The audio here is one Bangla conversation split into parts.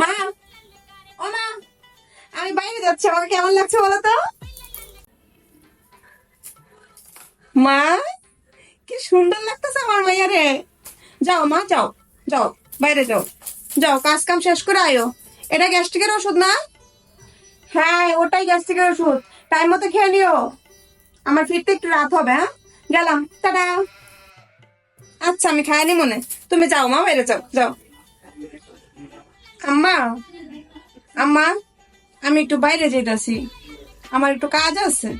মা, ও মা, আমি বাইরে যাচ্ছি, আমাকে কেমন লাগছে বলো তো? মা, কি সুন্দর লাগতেছে আমার মাইয়া রে। যাও মা, যাও যাও, বাইরে যাও। যাও কাজ কাম শেষ করে আয়ো। এটা গ্যাস্ট্রিকের ওষুধ না? হ্যাঁ ওটাই গ্যাস্ট্রিকের ওষুধ। টাইম মতো খেয়ে নিও। আমার ফিরতে একটু রাত হবে হ্যাঁ? গেলাম, টাটা। আচ্ছা আমি খাইনি মনে। তুমি যাও মা, বাইরে যাও যাও। আম্মা আম্মা, আমি একটু বাইরে যেতেছি আমার একটু কাজ আছে।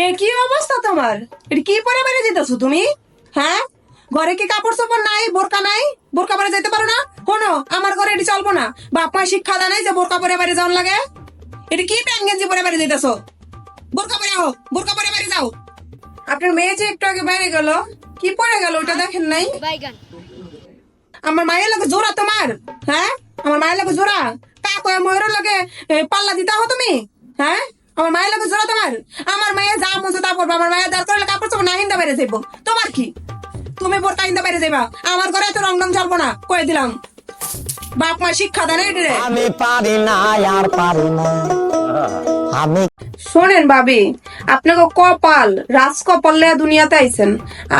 এ, কি অবস্থা তোমার? এটা কি পরে বাইরে যেতেছো তুমি? হ্যাঁ? ঘরে কি কাপড় চোপড় নাই, বোরকা নাই? বোরকা পরে যেতে পারো না? কোনো আমার ঘরে এটি চলবো না। বাপ মা শিক্ষা দেয় নাই যে বোরকা পরে বাইরে যাওয়ার লাগে। এটা কি প্যান গেঞ্জি পরে বাইরে যেতেছো বোরকা পরে আও বোরকা পরে বাইরে যাও। আপনার মেয়ে যে একটু আগে বাইরে গেল, কি পরে গেল ওটা দেখেন নাই? বাইগান। আমার মায়ের লাগে জোড়া তোমার হ্যাঁ? আমার মায়ের লাগে জোড়া? তা কয়ে ময়ূরের লাগে পাল্লা দিতে হো তুমি হ্যাঁ? আমার মায়ের লাগে জোড়া তোমার? আমার মায়ের যা মজা তা করব আমার মায়ের দরকার হলে কাপড় চোপড় না হিন্দা বেড়ে যাইবো। তোমার কি? তুমি বোরকা হিন্দা বেড়ে যাইবা। আমার ঘরে এত রং রং চলবো না কয়ে দিলাম। বাপ মা শিক্ষা দেয় না এটা রে। আমি পারি না আর পারি না। আমি শোনেন ভাবি আপনাকে কপাল রাজ কপাল লেয়া দুনিয়াতে আইছেন।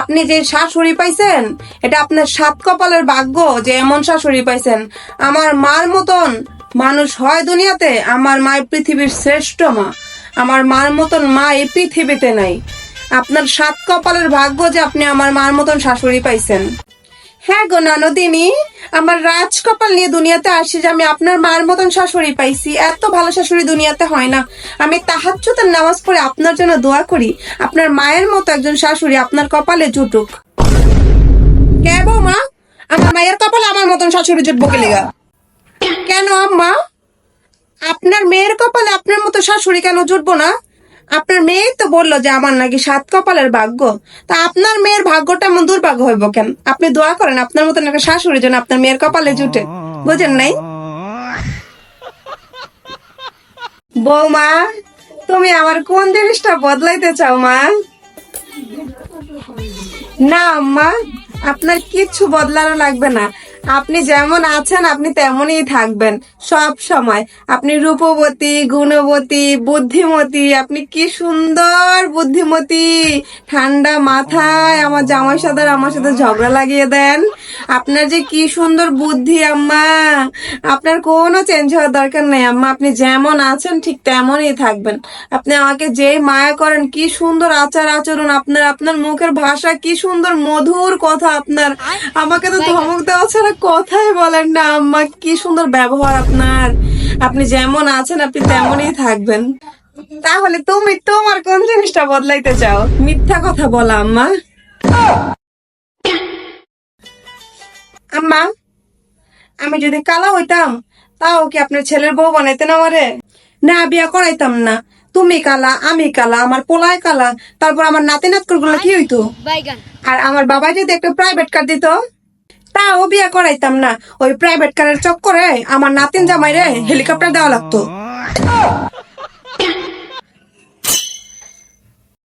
আপনি যে শাশুড়ি পাইছেন, এটা আপনার সাত কপালের ভাগ্য যে এমন শাশুড়ি পাইছেন। আমার মার মতন মানুষ হয় দুনিয়াতে, আমার মা পৃথিবীর শ্রেষ্ঠ মা। আমার মার মতন মা এই পৃথিবীতে নাই। আপনার সাত কপালের ভাগ্য যে আপনি আমার মার মতন শাশুড়ি পাইছেন। হ্যাঁ গো নানদিনী, আমার রাজ কপাল নিয়ে দুনিয়াতে আসি যে আমি আপনার মার মতন শাশুড়ি পাইছি। এত ভালো শাশুড়ি দুনিয়াতে হয় না। আমি তাহাজ্জুদের নামাজ পড়ে আপনার জন্য দোয়া করি। আপনার মায়ের মতো একজন শাশুড়ি আপনার কপালে জুটুক। কে মা আমার মায়ের কপালে আমার মতন শাশুড়ি জুটবো লেগা? কেন আম্মা? আপনার মেয়ের কপালে আপনার মতো শাশুড়ি কেন জুটবো না? আপনার মেয়ে তো বলল যে আমার নাকি সাত কপালের ভাগ্য। তা আপনার মেয়ের ভাগ্যটা এমন দুর্ভাগ্য হইব কেন? আপনি দোয়া করেন, আপনার মতন একটা শাশুড়ি যেন আপনার মেয়ের কপালে জুটে। বুঝেন নাই? বৌমা, তুমি আমার কোন জিনিসটা বদলাইতে চাও, মা? না, আম্মা, আপনার কিচ্ছু বদলানো লাগবে না। আপনি যেমন আছেন আপনি তেমনই থাকবেন। সব সময়। আপনি রূপবতী গুণবতী বুদ্ধিমতী আপনি কি সুন্দর বুদ্ধিমতী। ঠান্ডা মাথায় আমার জামাই সাথে আর আমার সাথে ঝগড়া লাগিয়ে দেন। আপনার যে কি সুন্দর বুদ্ধি আম্মা। আপনার কোনো চেঞ্জ হওয়ার দরকার নেই আম্মা। আপনি যেমন আছেন ঠিক তেমনই থাকবেন। আপনি আমাকে যে মায়া করেন কি সুন্দর আচার আচরণ আপনার। আপনার মুখের ভাষা কি সুন্দর মধুর কথা আপনার। আমাকে তো ধমক দেওয়া ছাড়া কথাই বলেন না আম্মা কি সুন্দর ব্যবহার আপনার। আপনি যেমন আছেন আপনি তেমনই থাকবেন। তাহলে তুমি তোমার কোন জিনিসটা বদলাইতে চাও? মিথ্যা কথা বলা আম্মা। আম্মা আমি যদি কালা হইতাম তাও কি আপনার ছেলের বউ বানাইতেন আমারে? না বিয়া করাইতাম না। তুমি কালা আমি কালা আমার পোলায় কালা তারপর আমার নাতি নাতকুরগুলো কি হইতো? আর আমার বাবা যদি একটা প্রাইভেট কার দিত? তাও বিয়া করাইতাম না। ওই প্রাইভেট কারের চক্করে আমার নাতিন জামাই রে হেলিকপ্টার দেওয়া লাগতো।